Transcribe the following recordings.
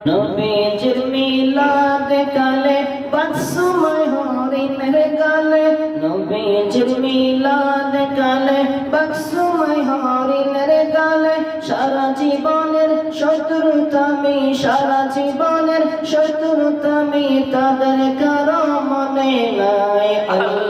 নবীজির মিলাদ কালে বদসুময় হরিণের গালে। নবীজির মিলাদ কালে বদসুময় হরিণের গালে। সারা জীবনের শত্রুতা আমি, সারা জীবনের শত্রুতা আমি, তাদের কারও মনে নাই। আল্লাহ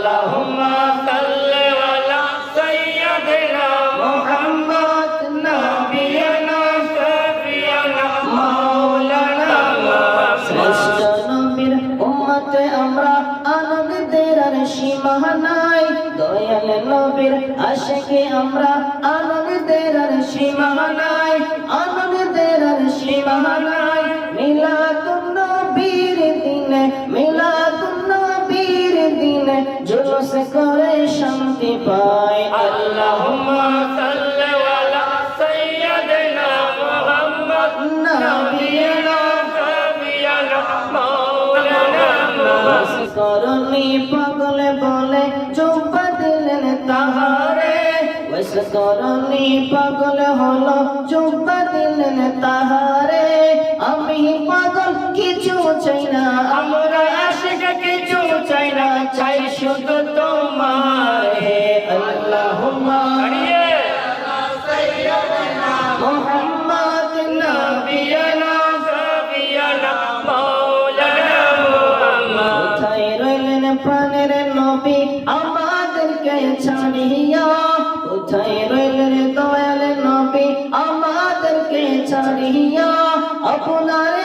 রহমতে আমরা আনন্দের আর সীমা নাই। দয়াল নবীর আশেকে আমরা আনন্দের আর সীমা নাই। আনন্দের আর সীমা নাই। মিলাদুন নবীর দিনে, মিলাদুন নবীর দিনে জুলুস করে শান্তি পায় আল্লাহ। করণী পাগলে বলে চৌপা দিলেন তাহারে। ওইস করণী পাগল হলো চৌপা দিলেন তাহারে। আমি পাগল কিছু চাই না আমরা আশিক কিছু চাই না চাই শুধু তোমার আল্লাহুম্মা। আল্লাহ মুহাম্মদ প্রাণের নবী আমাদেরকে ছাড়িয়া কোথায় রইলেন দয়াল নবী? আমাদেরকে ছাড়িয়া আপনার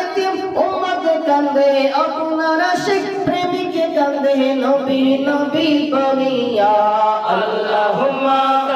কান্দে, আপনার শিখ প্রেমিকে কান্দে, নবী নবী করিয়া